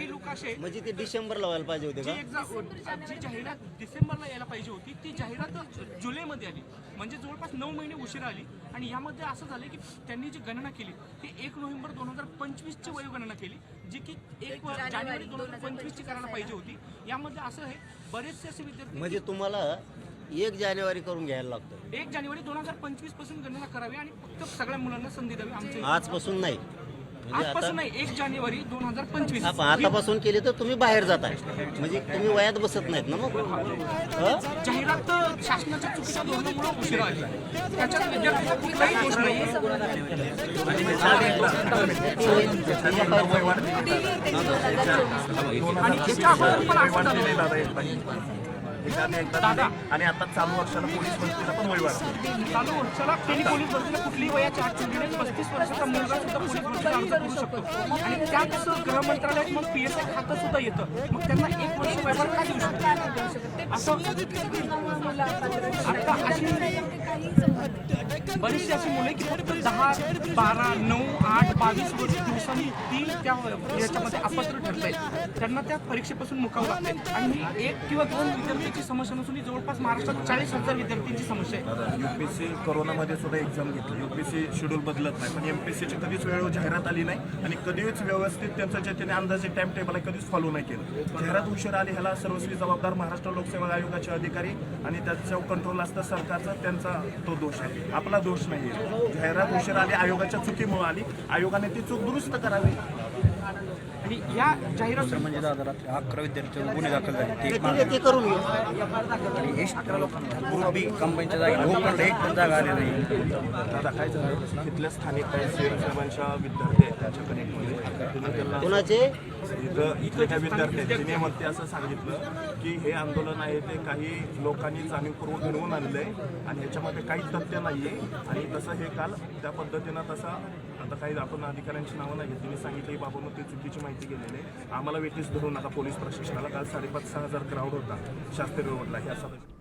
काही लोक असे म्हणजे ते डिसेंबरला व्हायला पाहिजे होते जी एक्झाम जी जाहिरात डिसेंबरला यायला पाहिजे होती ती जाहिरात जुलैमध्ये आली. म्हणजे जवळपास नऊ महिने उशिरा आली. आणि यामध्ये असं झालं की त्यांनी जी गणना केली ती एक नोव्हेंबर दोन हजार पंचवीसची वयोगणना केली जी की एक जानेवारी दोन हजार पंचवीसची करायला पाहिजे होती. यामध्ये असं आहे बरेचसे असे विद्यार्थी म्हणजे तुम्हाला एक जानेवारी करून घ्यायला लागतं. एक जानेवारी दोन हजार पंचवीसपासून गणना करावी आणि फक्त सगळ्या मुलांना संधी द्यावी आमचे आजपासून नाही. आजपासून आता नाही एक जानेवारी दोन हजार पंचवीस. आपण आतापासून केली तर तुम्ही बाहेर जाताय. म्हणजे तुम्ही वयात बसत नाहीत ना मग? हं? जाहिरात शासनाच्या चुकीच्या धोरणामुळे उशिरा आली. त्याच्यात विद्यार्थ्यांचा कुठलाही दोष नाही. आणि त्याच्या अगोदर पण असं झालं. दादा. आणि आता चालू वर्षाला पोलीस भरतीला पण वय वाढते चालू वर्षाला त्यांनी पोलीस भरतीला कुठलीही वयाच्या आठ मुलीने पस्तीस वर्षाचा मुलगा सुद्धा पोलीस भरतीला अर्ज करू शकतो आणि त्याच गृह मंत्रालयात मग पी एस आय खातं सुद्धा येतं मग त्यांना एक वर्ष व्यवहार का देऊ शकतो असं आता अशी बरीचशी अशी की फक्त दहा बारा नऊ आठ बावीस वर्ष दिवसांनी ती त्या याच्यामध्ये अपात्र ठरत आहेत. त्यांना त्या परीक्षेपासून मुकावं लागते आणि ही एक किंवा दोन विद्यार्थ्यांची समस्या नसून ही जवळपास महाराष्ट्रात चाळीस हजार विद्यार्थ्यांची समस्या आहे. युपीएससी कोरोनामध्ये सुद्धा एक्झाम घेतली. युपीएससी शेड्यूल बदलत नाही. पण एमपीएससीची कधीच वेळेवर जाहिरात आली नाही आणि कधीच व्यवस्थित त्यांचं जे त्याने अंदाजे टाइम टेबल आहे कधीच फॉलो नाही केलं. जाहिरात उशीर आली ह्याला सर्वस्वी जबाबदार महाराष्ट्र लोकसेवा आयोगाचे अधिकारी आणि त्याच्यावर कंट्रोल असतं सरकारचं त्यांचा तो दोष आहे आपला दोष नाही आहे. जाहिरात उशीर आली आयोगाच्या चुकीमुळे आली. आयोगाने ती चूक दुरुस्त करावी. आणि या जाहिरात म्हणजे दादा रात्री अकरा विद्यार्थ्यांवर गुन्हे दाखल झाले. ते ते एक ठीक आहे, ते करून आणि ग्रुप बी कंपनीच्या जागी एक पण जागा आली नाही. काय झालं? तिथल्या स्थानिक काही विद्यार्थी आहेत त्यांच्या कनेक्टमध्ये तिनं त्यांना कोणाचे? इथं इथले त्या विद्यार्थी आहेत असं सांगितलं की हे आंदोलन आहे ते काही लोकांनी जाणीवपूर्वक घडवून आहे आणि ह्याच्यामध्ये काही तथ्य नाही आहे आणि तसं हे काल त्या पद्धतीनं तसा आता काही आपण अधिकाऱ्यांची नावं नाही घेतली मी सांगितलं की बाबा ते चुकीची माहिती गेलेली आहे. आम्हाला वेटीस धरून आता पोलीस प्रशासनाला काल साडेपाच सहा हजार क्राऊड होता शास्त्री रोडला हे असं